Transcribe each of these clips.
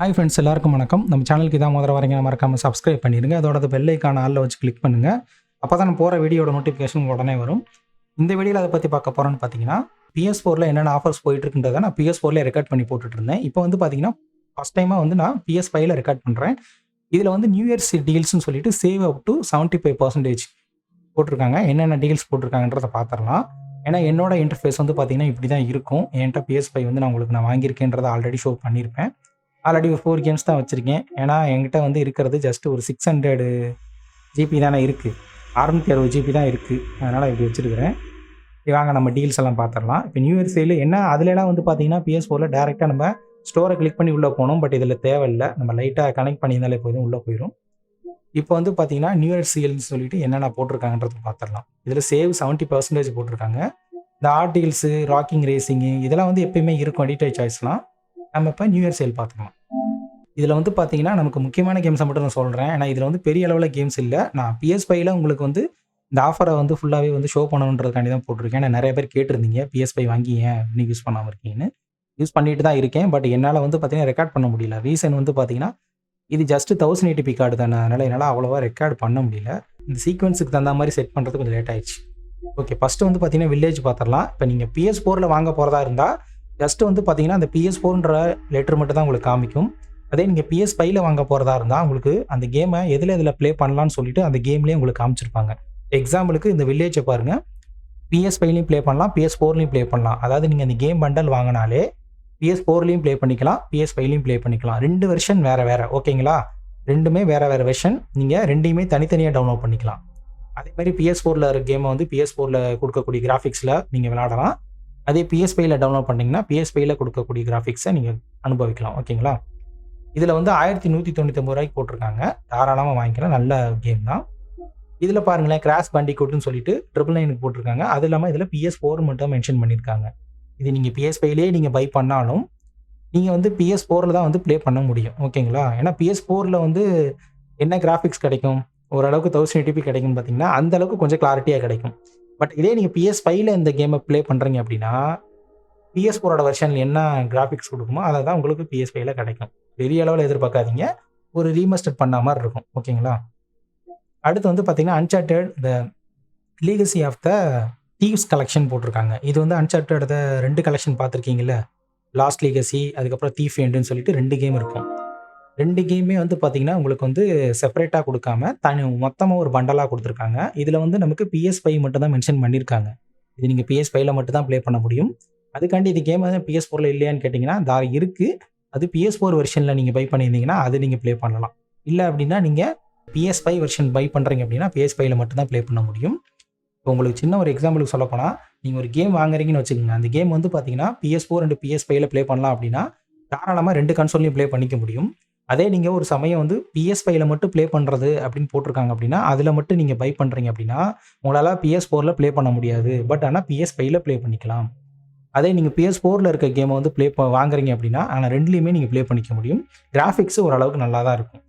Hi friends எல்லாருக்கும் வணக்கம். நம்ம சேனலுக்கு இதான் முதல்ல வரீங்க மறக்காமல் சப்ஸ்கிரைப் பண்ணிடுங்க. அதோட பெல்லைக்கான ஆளில் வச்சு கிளிக் பண்ணுங்கள் அப்போ தான் நான் போகிற வீடியோட நோட்டிஃபிகேஷன் உடனே வரும். இந்த வீடியோவில் அதை பற்றி பார்க்க போகிறோன்னு பார்த்தீங்கன்னா பிஎஸ் ஃபோரில் என்னென்ன ஆஃபர்ஸ் போயிட்டுருக்குன்றதை நான் பிஎஸ் ஃபோரில் ரெக்கார்ட் பண்ணி போட்டுட்டு இருந்தேன் இப்போ வந்து பார்த்தீங்கன்னா ஃபஸ்ட் டைமாக வந்து நான் பிஎஸ் ஃபைவ்ல ரெக்கார்ட் பண்ணுறேன் இதில் வந்து நியூ இயர்ஸ் டீல்ஸ்னு சொல்லிட்டு save up to seventy five percentage போட்டிருக்காங்க. என்னென்ன டீல்ஸ் போட்டிருக்காங்கன்றதை பார்த்துடலாம் ஏன்னா என்னோட இன்டர்ஃபேஸ் வந்து பார்த்தீங்கன்னா இப்படி தான் இருக்கும். என்கிட்ட பிஎஸ் ஃபைவ் வந்து நான் உங்களுக்கு நான் வாங்கியிருக்கேன்றதை ஆல்ரெடி ஷோ பண்ணியிருப்பேன். ஆல்ரெடி ஒரு ஃபோர் கேம்ஸ் தான் வச்சுருக்கேன். ஏன்னா என்கிட்ட வந்து இருக்கிறது ஜஸ்ட் ஒரு சிக்ஸ் ஹண்ட்ரடு ஜிபி தானே இருக்குது அறுநூத்தி அறுபது ஜிபி தான் இருக்குது அதனால் இப்படி வச்சுருக்கிறேன். வாங்க நம்ம டீல்ஸ் எல்லாம் பார்த்துடலாம் இப்போ நியூ இயர் சேல் என்ன அதுலலாம் வந்து பார்த்தீங்கன்னா பிஎஸ் ஃபோரில் டேரெக்டாக நம்ம ஸ்டோரை கிளிக் பண்ணி உள்ளே போகணும். பட் இதில் தேவையில்லை. நம்ம லைட்டாக கனெக்ட் பண்ணியிருந்தாலே போதும் உள்ளே போயிடும் இப்போ வந்து பார்த்தீங்கன்னா நியூ இயர் சேல்னு சொல்லிட்டு என்னென்ன போட்டிருக்காங்கன்றது பார்த்துடலாம் இதில் சேவ் செவன்ட்டி பர்சன்டேஜ் போட்டிருக்காங்க. இந்த ஆர்டிகல்ஸு ராக்கிங் ரேசிங்கு இதெல்லாம் வந்து எப்பயுமே இருக்கும். எடிட்டை சாய்ஸ்லாம் நம்ம இப்போ நியூ இயர் சேல் பார்த்துக்கலாம். இதில் வந்து பார்த்தீங்கன்னா நமக்கு முக்கியமான கேம்ஸை மட்டும் நான் சொல்கிறேன் ஏன்னா இதில் வந்து பெரிய அளவில் கேம்ஸ் இல்லை. நான் பிஎஸ் ஃபைவ்ல உங்களுக்கு வந்து இந்த ஆஃபரை வந்து ஃபுல்லாகவே வந்து ஷோ பண்ணணுன்றதுக்காண்டி தான் போட்டிருக்கேன். ஏன்னா நிறைய பேர் கேட்டிருந்தீங்க பிஎஸ் ஃபைவ் வாங்கி ஏன் இன்னும் யூஸ் பண்ணாமல் இருக்கீங்கன்னு. யூஸ் பண்ணிட்டு தான் இருக்கேன். பட் என்னால் வந்து பார்த்தீங்கன்னா ரெக்கார்ட் பண்ண முடியல. ரீசன் வந்து பார்த்தீங்கன்னா இது just thousand eighty p card தானே. அதனால் என்னால் அவ்வளோவா ரெக்கார்ட் பண்ண முடியல. இந்த சீக்வன்ஸுக்கு தகுந்த மாதிரி செட் பண்ணுறது கொஞ்சம் லேட் ஆயிடுச்சு. ஓகே ஃபஸ்ட்டு வந்து பார்த்தீங்கன்னா வில்லேஜ் பார்த்துடலாம். இப்போ நீங்கள் பிஎஸ் ஃபோரில் வாங்க போகிறதா இருந்தால் ஜஸ்ட் வந்து பார்த்தீங்கன்னா அந்த பிஎஸ் ஃபோர்ன்ற லெட்டர் மட்டும் தான் உங்களுக்கு காமிக்கும். அதே நீங்கள் பிஎஸ் ஃபைவ்ல வாங்க போகிறதா இருந்தால் உங்களுக்கு அந்த கேமை எதில் எதில் ப்ளே பண்ணலாம்னு சொல்லிட்டு அந்த கேம்லேயே உங்களுக்கு காமிச்சிருப்பாங்க. எக்ஸாம்பிளுக்கு இந்த வில்லேஜை பாருங்கள் பிஎஸ் ஃபைவ்லையும் ப்ளே பண்ணலாம் பிஎஸ் ஃபோர்லையும் ப்ளே பண்ணலாம். அதாவது நீங்கள் அந்த கேம் பண்டல் வாங்கினாலே பிஎஸ் ஃபோர்லையும் ப்ளே பண்ணிக்கலாம் பிஎஸ் ஃபைவ்லையும் ப்ளே பண்ணிக்கலாம். ரெண்டு வெர்ஷன் வேறு வேறு ஓகேங்களா ரெண்டுமே வேறு வேறு வெர்ஷன் நீங்கள் ரெண்டையுமே தனித்தனியாக டவுன்லோட் பண்ணிக்கலாம். அதே மாதிரி பிஎஸ் ஃபோரில் இருக்க கேமை வந்து பிஎஸ் ஃபோரில் கொடுக்கக்கூடிய கிராஃபிக்ஸில் நீங்கள் விளாடலாம் அதே பிஎஸ்பியில் டவுன்லோட் பண்ணிங்கன்னா பிஎஸ் கொடுக்கக்கூடிய கிராஃபிக்ஸை நீங்கள் அனுபவிக்கலாம் ஓகேங்களா? இதில் வந்து ஆயிரத்தி நூற்றி தொண்ணூத்தொம்பது ரூபாய்க்கு போட்டிருக்காங்க. தாராளமாக வாங்கிக்கலாம். நல்ல கேம் தான். இதில் பாருங்களேன் கிராஸ் பண்டிகோட்டுன்னு சொல்லிட்டு ட்ரிபிள் நைனுக்கு போட்டிருக்காங்க. அது இல்லாமல் இதில் பிஎஸ் ஃபோர் மட்டும் மென்ஷன் பண்ணியிருக்காங்க. இது நீங்கள் பிஎஸ் நீங்கள் பை பண்ணாலும் நீங்கள் வந்து பிஎஸ் ஃபோரில் தான் வந்து ப்ளே பண்ண முடியும் ஓகேங்களா? ஏன்னா பிஎஸ் ஃபோரில் வந்து என்ன கிராஃபிக்ஸ் கிடைக்கும்? ஓரளவுக்கு தௌசண்ட் எயிட்டிபி கிடைக்கும்னு பார்த்தீங்கன்னா அந்த அளவுக்கு கொஞ்சம் கிளாரிட்டியாக கிடைக்கும். பட் இதே நீங்கள் பிஎஸ் ஃபைவ்ல இந்த கேமை ப்ளே பண்ணுறீங்க அப்படின்னா பிஎஸ் ஃபோரோட வெர்ஷனில் என்ன கிராஃபிக்ஸ் கொடுக்குமோ அதை தான் உங்களுக்கு பிஎஸ் ஃபைவ்ல கிடைக்கும். பெரிய அளவில் எதிர்பார்க்காதீங்க. ஒரு ரீமஸ்டர் பண்ண மாதிரி இருக்கும். ஓகேங்களா அடுத்து வந்து பார்த்தீங்கன்னா Uncharted the legacy of the thieves collection போட்டிருக்காங்க. இது வந்து அன்சார்டட் ரெண்டு கலெக்ஷன் பார்த்துருக்கீங்கல்ல? லாஸ்ட் லீகசி அதுக்கப்புறம் தீஃப் எண்டுன்னு சொல்லிட்டு ரெண்டு கேம் இருக்கும். ரெண்டு கேமே வந்து பார்த்தீங்கன்னா உங்களுக்கு வந்து செப்பரேட்டாக கொடுக்காம தனி மொத்தமாக ஒரு பண்டலாக கொடுத்துருக்காங்க. இதில் வந்து நமக்கு பிஎஸ் ஃபைவ் மட்டும் தான் மென்ஷன் பண்ணியிருக்காங்க இது நீங்கள் பிஎஸ் ஃபைவ்ல மட்டும் தான் ப்ளே பண்ண முடியும். அதுக்காண்டி இது கேம் வந்து பிஎஸ் ஃபோரில் இல்லையான்னு கேட்டிங்கன்னா தா இருக்குது அது பிஎஸ் ஃபோர் வெர்ஷனில் நீங்கள் பை பண்ணியிருந்தீங்கன்னா அது நீங்கள் ப்ளே பண்ணலாம். இல்லை அப்படின்னா நீங்கள் பிஎஸ் ஃபைவ் வெர்ஷன் பை பண்ணுறீங்க அப்படின்னா பிஎஸ் ஃபைவ்ல மட்டும் தான் ப்ளே பண்ண முடியும். இப்போ உங்களுக்கு சின்ன ஒரு எக்ஸாம்பிளுக்கு சொல்லப்போனால் நீங்கள் ஒரு கேம் வாங்குறீங்கன்னு வச்சுக்கோங்க. அந்த கேம் வந்து பார்த்தீங்கன்னா பிஎஸ் ஃபோர் அண்ட் பிஎஸ் ஃபைவ்ல ப்ளே பண்ணலாம் அப்படின்னா தாராளமாக ரெண்டு கன்சோல்லையும் ப்ளே பண்ணிக்க முடியும். அதே நீங்கள் ஒரு சமயம் வந்து பிஎஸ் ஃபைவ்ல மட்டும் ப்ளே பண்ணுறது அப்படின்னு போட்டிருக்காங்க அப்படின்னா அதில் மட்டும் நீங்கள் பை பண்ணுறீங்க அப்படின்னா உங்களால் பிஎஸ் ஃபோரில் ப்ளே பண்ண முடியாது. பட் ஆனால் பிஎஸ் ஃபைவ்ல ப்ளே பண்ணிக்கலாம். அதே நீங்கள் பிஎஸ் ஃபோரில் இருக்க கேமை வந்து ப்ளே வாங்குறீங்க அப்படின்னா ஆனால் ரெண்டுலேயுமே நீங்கள் ப்ளே பண்ணிக்க முடியும். கிராஃபிக்ஸ் ஓரளவுக்கு நல்லா தான் இருக்கும்.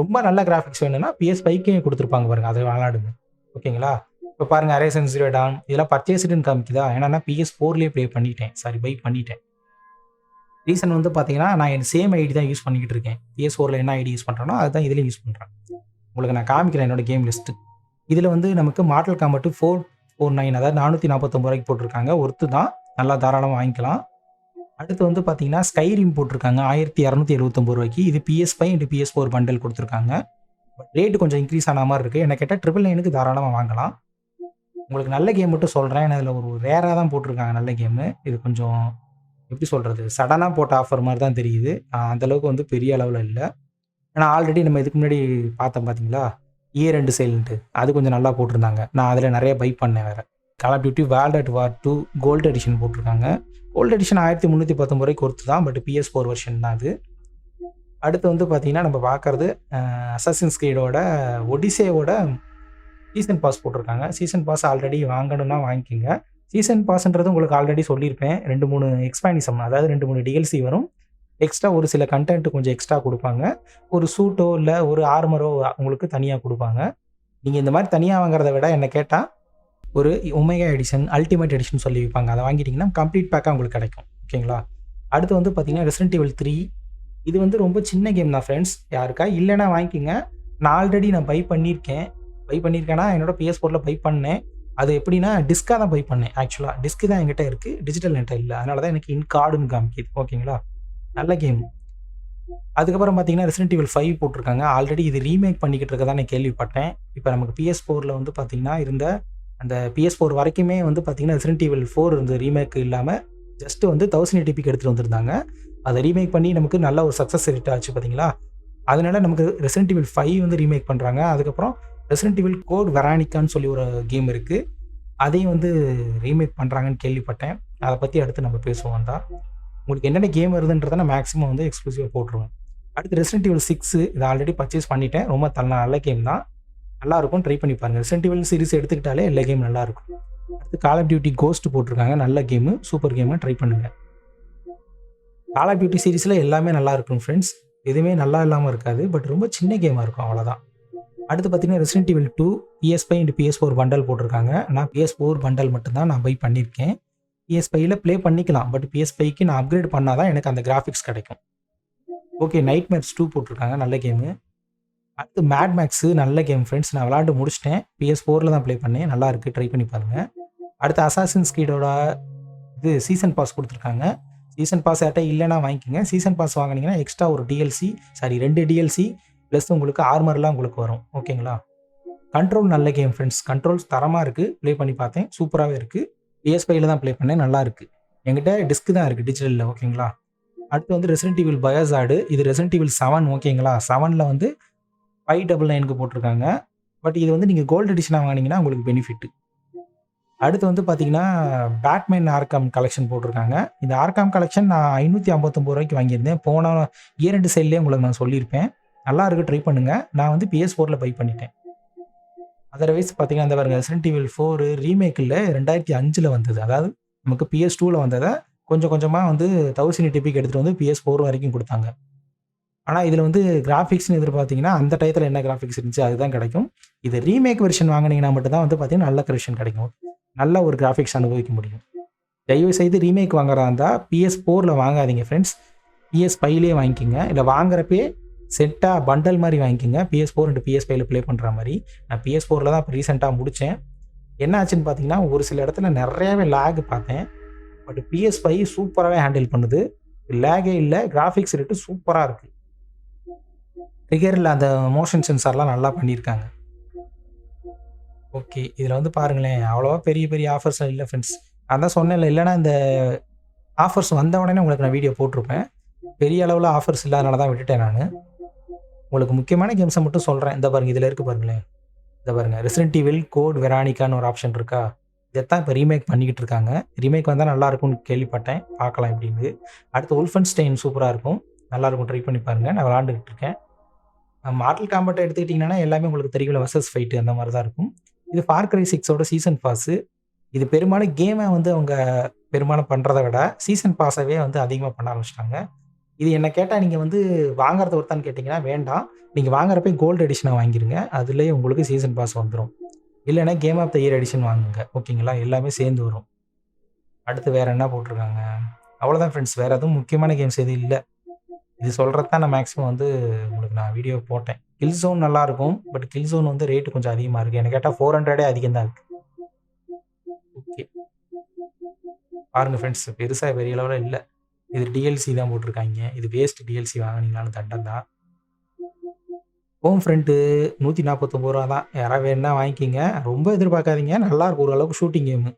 ரொம்ப நல்ல கிராஃபிக்ஸ் வேணும்னா பிஎஸ் ஃபைவ்க்கே கொடுத்துருப்பாங்க பாருங்கள் அதை விளாடுங்க ஓகேங்களா? இப்போ பாருங்கள் அரேசன் ஜீரோ டான் இதெல்லாம் பர்ச்சேஸ்டுன்னு காமிக்குதா? ஏன்னா பிஎஸ் ஃபோர்லேயே ப்ளே பண்ணிட்டேன். சாரி பை பண்ணிட்டேன். ரீசன் வந்து பார்த்தீங்கன்னா நான் என் சேம் ஐடி தான் யூஸ் பண்ணிக்கிட்டு இருக்கேன். பிஎஸ் ஃபோரில் என்ன ஐடி யூஸ் பண்ணுறேனோ அதுதான் இதில் யூஸ் பண்ணுறேன் உங்களுக்கு நான் காமிக்கிறேன் என்னோட கேம் லிஸ்ட்டு இதில் வந்து நமக்கு மாடல் காம்பட்டு ஃபோர் ஃபோர் நைன் அதாவது நானூற்றி நாற்பத்தொம்பது ரூபாய்க்கு போட்டிருக்காங்க. ஒருத்து தான் நல்லா தாராளமாக வாங்கிக்கலாம். அடுத்து வந்து பார்த்தீங்கன்னா ஸ்கைரீம் போட்டிருக்காங்க. ஆயிரத்தி இரநூத்தி எழுபத்தொம்பது ரூபாய்க்கு இது PS five into PS four bundle கொடுத்துருக்காங்க. பட் ரேட்டு கொஞ்சம் இன்க்ரீஸ் ஆன மாதிரி இருக்குது என்ன கேட்டால் ட்ரிபிள் நைனுக்கு தாராளமாக வாங்கலாம். உங்களுக்கு நல்ல கேம் மட்டும் சொல்கிறேன் ஏன்னா இதில் ஒரு ரேராக தான் போட்டிருக்காங்க. நல்ல கேமு இது கொஞ்சம் எப்படி சொல்கிறது சடனாக போட்ட ஆஃபர் மாதிரி தான் தெரியுது. அந்தளவுக்கு வந்து பெரிய அளவில் இல்லை. ஏன்னா ஆல்ரெடி நம்ம இதுக்கு முன்னாடி பார்த்தோம் பார்த்தீங்களா இயர் ரெண்டு சேல்ன்ட்டு அது கொஞ்சம் நல்லா போட்டிருந்தாங்க. நான் அதில் நிறைய பை பண்ணேன் வேறு. Call of duty world at war two gold edition போட்டிருக்காங்க. கோல்டு எடிஷன் ஆயிரத்தி முந்நூற்றி பத்தொம்பது ரூபாய்க்கு கொடுத்து தான் பட் பிஎஸ் ஃபோர் வெர்ஷன் தான் அது. அடுத்து வந்து பார்த்தீங்கன்னா நம்ம பார்க்குறது அசசின் கிரீடோட ஒடிசேவோட சீசன் பாஸ் போட்டிருக்காங்க. சீசன் பாஸ் ஆல்ரெடி வாங்கணும்னா வாங்கிக்கோங்க. சீசன் பாஸ்ன்றது உங்களுக்கு ஆல்ரெடி சொல்லியிருப்பேன். ரெண்டு மூணு எக்ஸ்பானிசம் அதாவது ரெண்டு மூணு டிஎல்சி வரும். எக்ஸ்ட்ரா ஒரு சில கண்டென்ட் கொஞ்சம் எக்ஸ்ட்ரா கொடுப்பாங்க. ஒரு சூட்டோ இல்லை ஒரு ஆர்மரோ உங்களுக்கு தனியாக கொடுப்பாங்க. நீங்கள் இந்த மாதிரி தனியாக வாங்குறத விட என்னை கேட்டால் ஒரு ஒமேகா எடிஷன் அல்டிமேட் எடிஷன் சொல்லி வைப்பாங்க அதை வாங்கிட்டிங்கன்னா கம்ப்ளீட் பேக்காக உங்களுக்கு கிடைக்கும். ஓகேங்களா? அடுத்து வந்து பார்த்தீங்கன்னா ரெசிடென்ட் த்ரீ இது வந்து ரொம்ப சின்ன கேம் தான் ஃப்ரெண்ட்ஸ் யாருக்கா? இல்லைன்னா வாங்கிக்கோங்க. நான் ஆல்ரெடி நான் பை பண்ணியிருக்கேன். பை பண்ணியிருக்கேன்னா என்னோட பிஎஸ் ஃபோரில் பை பண்ணேன். அது எப்படின்னா டிஸ்காக தான் பை பண்ணேன். ஆக்சுவலாக டிஸ்க் தான் என்கிட்ட இருக்குது டிஜிட்டல் என்கிட்ட இல்லை. அதனால தான் எனக்கு இன் கார்டுன்னு காமிக்குது. ஓகேங்களா நல்ல கேம் அதுக்கப்புறம் பார்த்தீங்கன்னா ரெசிடென்ட் டிவல் ஃபைவ் போட்டிருக்காங்க. ஆல்ரெடி இது ரீமேக் பண்ணிக்கிட்டு இருக்கதான் நான் கேள்விப்பட்டேன். இப்போ நமக்கு பிஎஸ் ஃபோரில் வந்து பார்த்தீங்கன்னா இருந்த அந்த பிஎஸ் ஃபோர் வரைக்குமே வந்து பார்த்தீங்கன்னா ரெசிடென்ட் டிவல் ஃபோர் இருந்த ரீமேக் இல்லாமல் ஜஸ்ட் வந்து தௌசண்ட் எயிட்டிபிக்கு எடுத்துகிட்டு வந்திருந்தாங்க. அதை ரீமேக் பண்ணி நமக்கு நல்ல ஒரு சக்ஸஸ் ரேட் ஆச்சு பார்த்தீங்களா அதனால நமக்கு ரெசிடென்ட் டிவல் ஃபைவ் வந்து ரீமேக் பண்ணுறாங்க அதுக்கப்புறம் ரெசிடென்ட் இவில் கோட் வெரானிக்கான்னு சொல்லி ஒரு கேம் இருக்குது அதையும் வந்து ரீமேக் பண்ணுறாங்கன்னு கேள்விப்பட்டேன். அதை பற்றி அடுத்து நம்ம பேசுவோம் தான் உங்களுக்கு என்னென்ன கேம் வருதுன்றதை நான் மேக்ஸிமம் வந்து எக்ஸ்க்ளூசிவாக போட்டுருவேன். அடுத்து ரெசிடென்ட் இவில் சிக்ஸு இதை ஆல்ரெடி பர்ச்சேஸ் பண்ணிட்டேன். ரொம்ப தள்ள நல்ல கேம் தான். நல்லா இருக்கும். ட்ரை பண்ணி பாருங்கள் ரெசிடென்ட் இவில் சீரிஸ் எடுத்துக்கிட்டாலே எல்லா கேம் நல்லா இருக்கும். அடுத்து கால் ஆஃப் டியூட்டி கோஸ்ட் போட்டிருக்காங்க. நல்ல கேமு சூப்பர் கேமு ட்ரை பண்ணுங்கள் கால் ஆஃப் டியூட்டி சீரிஸில் எல்லாமே நல்லா இருக்கும் ஃப்ரெண்ட்ஸ் எதுவுமே நல்லா இல்லாமல் இருக்காது. பட் ரொம்ப சின்ன கேமாக இருக்கும் அவ்வளோதான் அடுத்து பார்த்தீங்கன்னா resident evil two PS five and PS four bundle போட்டிருக்காங்க. நான் பிஎஸ் ஃபோர் பண்டல் மட்டும்தான் நான் பை பண்ணியிருக்கேன். பிஎஸ் ஃபைவ்ல ப்ளே பண்ணிக்கலாம் பட் பிஎஸ் ஃபைவ்க்கு நான் அப்கிரேட் பண்ணால் தான் எனக்கு அந்த கிராஃபிக்ஸ் கிடைக்கும். ஓகே நைட் மேட்ச் டூ போட்டிருக்காங்க நல்ல கேமு அடுத்து மேட் மேக்ஸு நல்ல கேம் ஃப்ரெண்ட்ஸ் நான் விளாண்டு முடிச்சிட்டேன். பிஎஸ் ஃபோரில் தான் ப்ளே பண்ணேன். நல்லா இருக்குது ட்ரை பண்ணி பாருங்கள் அடுத்து அசாசின் ஸ்கீடோட இது சீசன் பாஸ் கொடுத்துருக்காங்க. சீசன் பாஸ் யார்ட்ட இல்லைன்னா வாங்கிக்கோங்க. சீசன் பாஸ் வாங்கினீங்கன்னா எக்ஸ்ட்ரா ஒரு டிஎல்சி சாரி ரெண்டு டிஎல்சி ப்ளஸ் உங்களுக்கு ஆர்மர்லாம் உங்களுக்கு வரும். ஓகேங்களா கண்ட்ரோல் நல்ல கேம் ஃப்ரெண்ட்ஸ் கண்ட்ரோல்ஸ் தரமாக இருக்குது ப்ளே பண்ணி பார்த்தேன். சூப்பராகவே இருக்குது பிஎஸ்பையில் தான் ப்ளே பண்ணேன். நல்லா இருக்குது என்கிட்ட டிஸ்க் தான் இருக்குது டிஜிட்டலில் ஓகேங்களா அடுத்து வந்து ரெசிடென்ட் இவில் பயோசாடு இது ரெசிடென்ட் டிவில் செவன் ஓகேங்களா செவனில் வந்து ஃபைவ் டபுள் நைனுக்கு போட்டிருக்காங்க. பட் இது வந்து நீங்கள் கோல்டு எடிஷனாக வாங்கினீங்கன்னா உங்களுக்கு பெனிஃபிட்டு அடுத்து வந்து பார்த்தீங்கன்னா பேட்மேன் ஆர்காம் கலெக்ஷன் போட்டிருக்காங்க. இந்த ஆர்காம் கலெக்ஷன் நான் ஐநூற்றி ஐம்பத்தொம்பது ரூபாய்க்கு வாங்கியிருந்தேன். போன இயர் ரெண்டு சைட்லேயே உங்களுக்கு நான் சொல்லியிருப்பேன். நல்லா இருக்கு ட்ரை பண்ணுங்கள் நான் வந்து பிஎஸ் ஃபோரில் பை பண்ணிட்டேன். அதர்வைஸ் பார்த்தீங்கன்னா அந்த பாருங்க ரெசிடென்ட் இவில் ஃபோர் ரீமேக்கில் ரெண்டாயிரத்தி அஞ்சில் வந்தது. அதாவது நமக்கு பிஎஸ் டூவில் வந்ததை கொஞ்சம் கொஞ்சமாக வந்து தௌசண்ட் டிபிக்கு எடுத்துகிட்டு வந்து பிஎஸ் ஃபோர் வரைக்கும் கொடுத்தாங்க. ஆனால் இதில் வந்து கிராஃபிக்ஸ்னு எதிர்பார்த்தீங்கன்னா அந்த டயத்தில் என்ன கிராஃபிக்ஸ் இருந்துச்சு அதுதான் கிடைக்கும். இது ரீமேக் வெர்ஷன் வாங்கினீங்கன்னா மட்டும்தான் வந்து பார்த்தீங்கன்னா நல்ல வெர்ஷன் கிடைக்கும். நல்ல ஒரு கிராஃபிக்ஸ் அனுபவிக்க முடியும். தயவு செய்து ரீமேக் வாங்குறதா இருந்தால் பிஎஸ் ஃபோரில் வாங்காதீங்க ஃப்ரெண்ட்ஸ் பிஎஸ் ஃபைவ்லேயே வாங்கிக்கோங்க. இல்லை வாங்குறப்பே செட்டாக பண்டல் மாதிரி வாங்கிக்கோங்க. பிஎஸ் ஃபோர் அண்ட் பிஎஸ் ஃபைவ்ல ப்ளே பண்ணுற மாதிரி. நான் பிஎஸ் ஃபோரில் தான் இப்போ ரீசெண்டாக முடித்தேன் என்ன ஆச்சுன்னு பார்த்தீங்கன்னா ஒரு சில இடத்துல நிறையாவே லேக் பார்த்தேன். பட் பிஎஸ் ஃபைவ் சூப்பராகவே ஹேண்டில் பண்ணுது. லேகே இல்லை கிராஃபிக்ஸ் ரேட்டு சூப்பராக இருக்குது ட்ரிகரில் அந்த மோஷன் சென்சார்லாம் நல்லா பண்ணியிருக்காங்க ஓகே இதில் வந்து பாருங்களேன். அவ்வளோவா பெரிய பெரிய ஆஃபர்ஸ் இல்லை ஃப்ரெண்ட்ஸ் அதான் சொன்னேன் இல்லைனா இந்த ஆஃபர்ஸ் வந்த உடனே உங்களுக்கு நான் வீடியோ போட்டிருப்பேன். பெரிய அளவில் ஆஃபர்ஸ் இல்லாதனால தான் விட்டுட்டேன் நான். உங்களுக்கு முக்கியமான கேம்ஸை மட்டும் சொல்கிறேன் இந்த பாருங்கள் இதில் இருக்குது பாருங்களேன். இந்த பாருங்கள் ரெசிடென்ட் ஈவில் கோட் வெரானிக்கான்னு ஒரு ஆப்ஷன் இருக்கா? இதைத்தான் இப்போ ரீமேக் பண்ணிக்கிட்டு இருக்காங்க. ரீமேக் வந்தால் நல்லா இருக்கும்னு கேள்விப்பட்டேன். பார்க்கலாம் எப்படின்னு அடுத்து உல்ஃபன் ஸ்டெயின் சூப்பராக இருக்கும். நல்லா இருக்கும் ட்ரை பண்ணி பாருங்கள் நான் விளாண்டுக்கிட்டு இருக்கேன். மாடல் காம்பேட்டை எடுத்துக்கிட்டிங்கன்னா எல்லாமே உங்களுக்கு தெரியல வர்சஸ் ஃபைட்டு அந்த மாதிரி தான் இருக்கும். இது பார்க்கரை சிக்ஸோட சீசன் பாஸு இது பெரும்பாலும் கேமை வந்து அவங்க பெரும்பாலும் பண்ணுறதை விட சீசன் பாஸாகவே வந்து அதிகமாக பண்ண ஆரம்பிச்சிட்டாங்க. இது என்ன கேட்டால் நீங்கள் வந்து வாங்குறது ஒருத்தான்னு கேட்டிங்கன்னா வேண்டாம். நீங்கள் வாங்குறப்ப கோல்டு எடிஷனாக வாங்கிருங்க. அதுலேயே உங்களுக்கு சீசன் பாஸ் வந்துடும் இல்லைன்னா game of the year edition வாங்குங்க. ஓகேங்களா? எல்லாமே சேர்ந்து வரும். அடுத்து வேறு என்ன போட்டிருக்காங்க? அவ்வளோதான் ஃப்ரெண்ட்ஸ் வேறு எதுவும் முக்கியமான கேம்ஸ் எதுவும் இல்லை. இது சொல்கிறது தான் நான் மேக்ஸிமம் வந்து உங்களுக்கு நான் வீடியோ போட்டேன். கில் ஜோன் நல்லாயிருக்கும் பட் கில் ஜோன் வந்து ரேட்டு கொஞ்சம் அதிகமாக இருக்குது எனக்கு கேட்டால் ஃபோர் ஹண்ட்ரடே அதிகம் தான் இருக்குது ஓகே பாருங்கள் ஃப்ரெண்ட்ஸ் பெருசாக பெரிய அளவில் இல்லை. இது டிஎல்சி தான் போட்டிருக்காங்க. இது வேஸ்ட் டிஎல்சி வாங்கினீங்களான்னு தண்டம் தான் ஹோம் ஃப்ரண்ட்டு நூற்றி நாற்பத்தொம்பது ரூபா தான். யாராவது வேணுன்னா வாங்கிக்கிங்க. ரொம்ப எதிர்பார்க்காதீங்க. நல்லா இருக்கும். ஓரளவுக்கு ஷூட்டிங் கேமு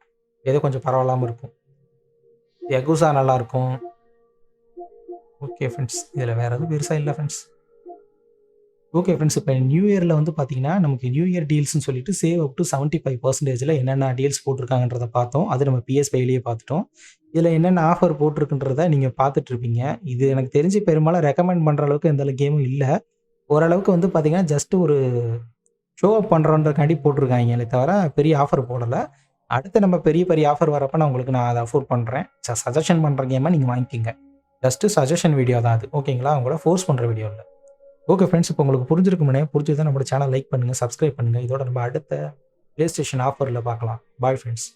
ஏதோ கொஞ்சம் பரவாயில்லாமல் இருக்கும். எகுசா நல்லாயிருக்கும் ஓகே ஃப்ரெண்ட்ஸ் இதில் வேறு எதுவும் பெருசாக இல்லை ஃப்ரெண்ட்ஸ் ஓகே ஃப்ரெண்ட்ஸ் இப்போ நியூ இயரில் வந்து பார்த்தீங்கன்னா நமக்கு நியூ இயர் டீல்ஸ்னு சொல்லிட்டு save up to seventy five பர்சன்டேஜில் என்னென்ன டீல்ஸ் போட்டிருக்காங்கன்றத பார்த்தோம். அது நம்ம பிஎஸ் பார்த்துட்டோம். இதில் என்னென்ன ஆஃபர் போட்டிருக்குன்றத நீங்கள் பார்த்துட்டு இருப்பீங்க இது எனக்கு தெரிஞ்சு பெரும்பாலும் ரெக்கமெண்ட் பண்ணுற அளவுக்கு எந்த கேமும் இல்லை. ஓரளவுக்கு வந்து பார்த்தீங்கன்னா ஜஸ்ட் ஒரு ஷோ அப் பண்ணுறோன்றக்காண்டி போட்டிருக்காங்களே தவிர பெரிய ஆஃபர் போடலை. அடுத்து நம்ம பெரிய பெரிய ஆஃபர் வரப்போ நான் உங்களுக்கு நான் அதை அஃபோர்ட் பண்ணுறேன் சஜஷன் பண்ணுற கேமை நீங்கள் வாங்கிக்கிங்க. ஜஸ்ட்டு சஜஷன் வீடியோ தான் அது. ஓகேங்களா உங்களோட ஃபோர்ஸ் பண்ணுற வீடியோ இல்லை. ஓகே ஃப்ரெண்ட்ஸ் இப்போ உங்களுக்கு புரிஞ்சிருக்குமே புரிஞ்சுதான் நம்மளோட சேனல் லைக் பண்ணுங்கள் சப்ஸ்கிரைப் பண்ணுங்கள் இதோட நம்ம அடுத்த ப்ளே ஸ்டேஷன் ஆஃபரில் பார்க்கலாம். Bye friends